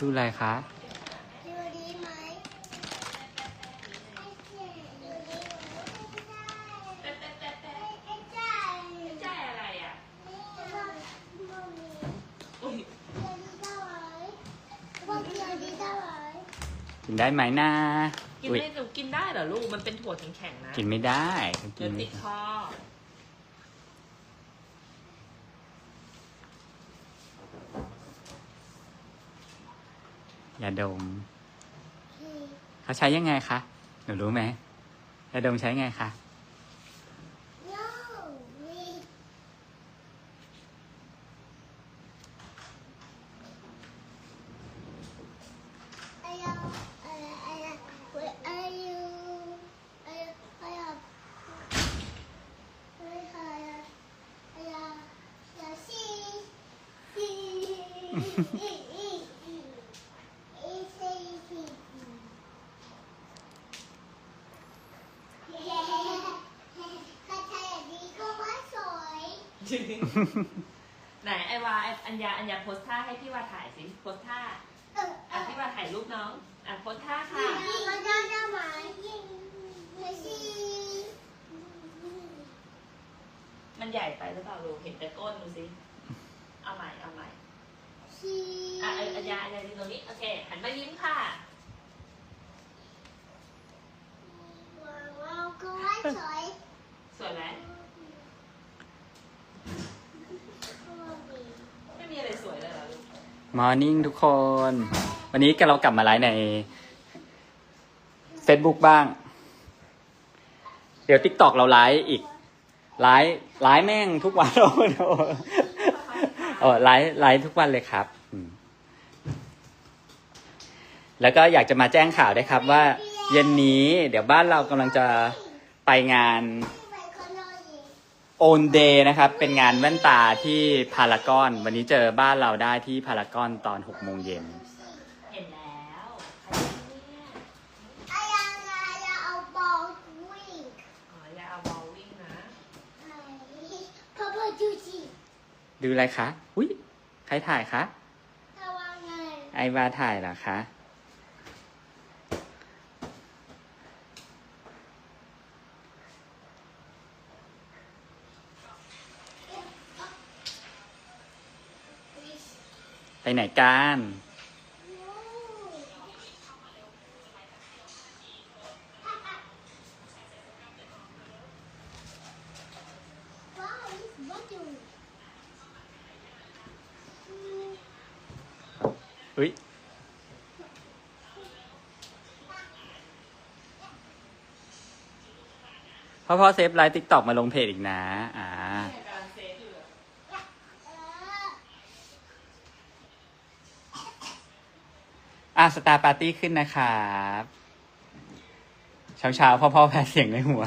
ดูอะไรคะดูดีไหมดูดีไหมไอ้จ้าใช่อะไรอะอุ้ยว่าเกียวดีได้ไหมกินได้ไหมนะกินอุ้ยไม่หนูกินได้เหรอลูก มันเป็นถั่วแข็งๆนะ กินไม่ได้กิเดี๋ยนวไม่ติดได้ คอ ยาดม เขาใช้ยังไงคะ หนูรู้ไหมยาดมใช้ไงคะโย่มีไอ้ยาไอ้ไอ้ไอ้ไอ้ยูไอ้ไอ้ยาไอ้ไอ้ไอ้ยาไอ้ซีซีอีอีอีอีซีซีถ้าใช้อย่างนี้ก็ว่าสวย ไหนไอวาไอ้อัญญาอัญญาโพสท่าให้พี่วาถ่ายสิโพสท่าเออเออะอพี่วาถ่ายรูปน้องอะโพสท่าค่ะมันได้ได้ไหมไม่ใช่มันใหญ่ไปหรือเปล่าลูกเห็นแต่ก้นดูสิเอาใหม่เอาใหม่ชีอะไอ้อัญญาอัญญายืนตรงนี้โอเคหันมายิ้มค่ะว้าวก็ว่าสวยสวยไหมไม่มีอะไรสวยเลยเหรอลูก มอร์นิ่งทุกคน วันนี้ก็เรากลับมาไลฟ์ใน Facebook บ้าง เดี๋ยว TikTok เราไลฟ์อีก ไลฟ์ไลฟ์แม่งทุกวันโอ้โหเออไลฟ์ไลฟ์ทุกวันเลยครับ แล้วก็อยากจะมาแจ้งข่าวด้วยครับว่า เย็นนี้ เดี๋ยวบ้านเรากำลังจะไปงาน โอนเดย์นะครับ เป็นงานแว่นตาที่พารากอน วันนี้เจอบ้านเราได้ที่พารากอนตอน6โมงเย็น เห็นแล้วใครเนี่ยอายาอายาเอาบอลวิ่งอ๋ออย่าเอาบอลวิ่งนะพ่อพ่อดูสิดูอะไรคะ อุ้ยใครถ่ายคะระวังไงไอวาถ่ายเหรอคะ ไปไหนกันอุ้ยพ่อพ่อเซฟไลน์ติ๊กต็อกมาลงเพจอีกนะ อ่า กำลังเซฟอยู่อะ เออ อะสตาร์ปาร์ตี้ขึ้นนะครับเช้าเช้าๆพ่อพ่อแพ้เสียงในหัว